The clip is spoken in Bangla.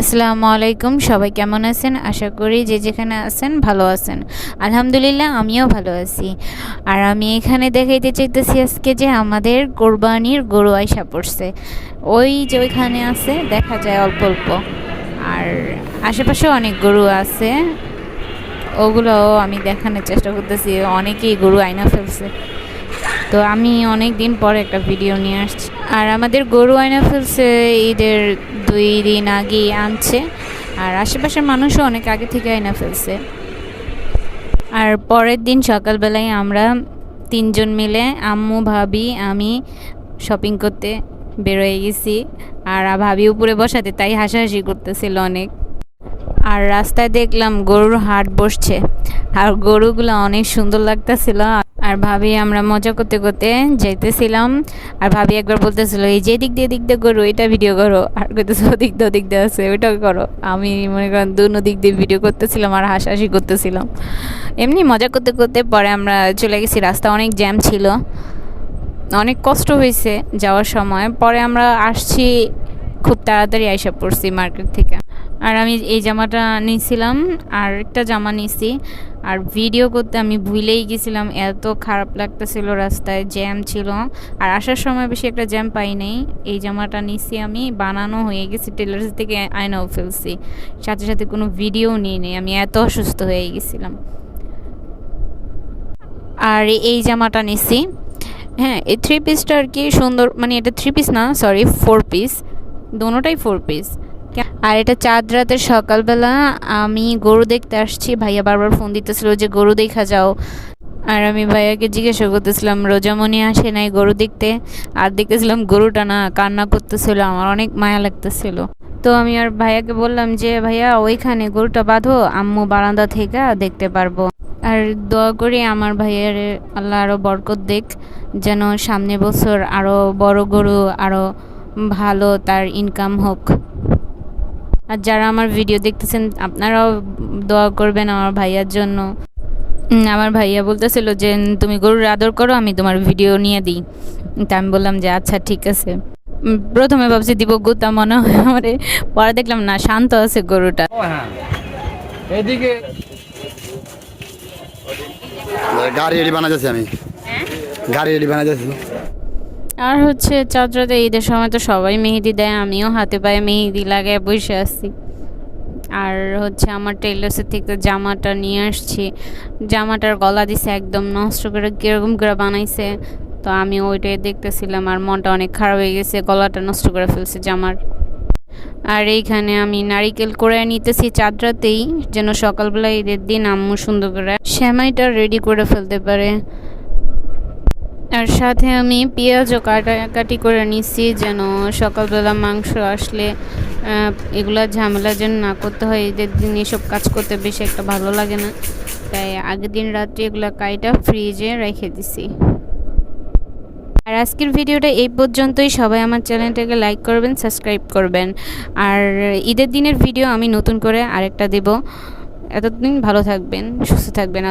আসসালামু আলাইকুম, সবাই কেমন আছেন? আশা করি যে যেখানে আছেন ভালো আছেন। আলহামদুলিল্লাহ, আমিও ভালো আছি। আর আমি এখানে দেখাইতে চাইতেছি আজকে যে আমাদের কোরবানির গরু আইসা পড়ছে। ওই যে ওইখানে আছে, দেখা যায় অল্প অল্প। আর আশেপাশে অনেক গরু আছে। ওগুলোও আমি দেখানোর চেষ্টা করতেছি, অনেকেই গরু আয়না ফেলছে। তো আমি অনেক দিন পর একটা ভিডিও নিয়ে আসছি। আর আমাদের গরু আয়না ফেলছে, ঈদের দুই দিন আগে আনছে। আর আশেপাশের মানুষও অনেক আগে থেকে আয়না ফেলছে। আর পরের দিন সকালবেলায় আমরা তিনজন মিলে আম্মু, ভাবি, আমি শপিং করতে বেরোয় গেছি। আর ভাবি উপরে বসাতে তাই হাসাহাসি করতেছিল অনেক। আর রাস্তায় দেখলাম গরুর হাট বসছে। আর গরুগুলো অনেক সুন্দর লাগতেছিল। আর ভাবি, আমরা মজা করতে করতে যাইতেছিলাম। আর ভাবি একবার বলতেছিল, এই যে দিক দিয়ে দিক দিয়ে করো, এটা ভিডিও করো। আর কইতেছে ওদিক দিয়ে ওদিক দিয়ে আছে ওইটাও করো। আমি মনে করেন দুনো দিক দিয়ে ভিডিও করতেছিলাম আর হাসাহাসি করতেছিলাম। এমনি মজা করতে করতে পরে আমরা চলে গেছি, রাস্তা অনেক জ্যাম ছিল। অনেক কষ্ট হয়েছে যাওয়ার সময়। পরে আমরা আসছি, খুব তাড়াতাড়ি আইসা পড়ছি মার্কেট থেকে। আর আমি এই জামাটা নিয়েছিলাম আর একটা জামা নিছি। আর ভিডিও করতে আমি ভুলেই গেছিলাম, এত খারাপ লাগতেছিল রাস্তায় জ্যাম ছিল। আর আসার সময় বেশি একটা জ্যাম পাই নাই। এই জামাটা নিছি আমি, বানানো হয়ে গেছি টেলার্স থেকে আয়নাও ফেলছি। সাথে সাথে কোনো ভিডিও নিয়ে নেই, আমি এত অসুস্থ হয়ে গেছিলাম। আর এই জামাটা নিছি। হ্যাঁ এই থ্রি পিসটা আর কি সুন্দর মানে এটা থ্রি পিস না সরি ফোর পিস দোনোটাই ফোর পিস আর এটা চাঁদ রাতের সকালবেলা আমি গরু দেখতে আসছি। ভাইয়া বারবার ফোন দিতেছিল যে, গরু দেখা যাও। আর আমি ভাইয়াকে জিজ্ঞাসা করতেছিলাম, রোজামণি আসে নাই গরু দেখতে? আর দেখতেছিলাম গরুটা না, কান্না করতেছিল, আমার অনেক মায়া লাগতেছিল। তো আমি আর ভাইয়াকে বললাম যে, ভাইয়া, ওইখানে গরুটা বাঁধো, আম্মু বারান্দা থেকে দেখতে পারব। আর দোয়া করি আমার ভাইয়ের আল্লাহ আরও বরকত দেখ, যেন সামনে বছর আরও বড় গরু আরও ভালো তার ইনকাম হোক। আর যারা আমার ভিডিও দেখতেছেন আপনারাও দোয়া করবেন আমার ভাইয়ার জন্য। আমার ভাইয়া বলতেছিল যে তুমি গরুর আদর করো আমি তোমার ভিডিও নিয়ে দিই। তা আমি বললাম যে আচ্ছা ঠিক আছে। প্রথমে ভাবছি দিব গুতা মনে হয় আমার। পরে দেখলাম না শান্ত আছে গরুটা। হ্যাঁ। এদিকে গাড়ি বানা যাচ্ছি আমি। গাড়ি রেডি বানা যাচ্ছি আর হচ্ছে চাঁদরাতে ঈদের সময় তো সবাই মেহেদি দেয়, আমিও হাতে পায়ে মেহেদি লাগায় বসে আসছি আর হচ্ছে আমার টেলার্সের থেকে জামাটা নিয়ে আসছি। জামাটার গলা দিছে একদম নষ্ট করে, কীরকম করে বানাইছে, তো আমি ওইটাই দেখতেছিলাম আর মনটা অনেক খারাপ হয়ে গেছে, গলাটা নষ্ট করে ফেলছে জামার। আর এইখানে আমি নারিকেল করে নিতেছি চাঁদরাতেই, যেন সকালবেলা ঈদের দিন আম্মু সুন্দর করে শ্যামাইটা রেডি করে ফেলতে পারে। আর সাথে আমি পেঁয়াজও কাটাকাটি করে নিচ্ছি যেন সকালবেলা মাংস আসলে এগুলা ঝামেলা যেন না করতে হয়। ঈদের দিন এসব কাজ করতে বেশি একটা ভালো লাগে না। তাই আগের দিন রাত্রে এগুলো কাইটা ফ্রিজে রেখে দিছি। আর আজকের ভিডিওটা এই পর্যন্তই। সবাই আমার চ্যানেলটাকে লাইক করবেন, সাবস্ক্রাইব করবেন। আর ঈদের দিনের ভিডিও আমি নতুন করে আরেকটা দেব। এতদিন ভালো থাকবেন, সুস্থ থাকবেন।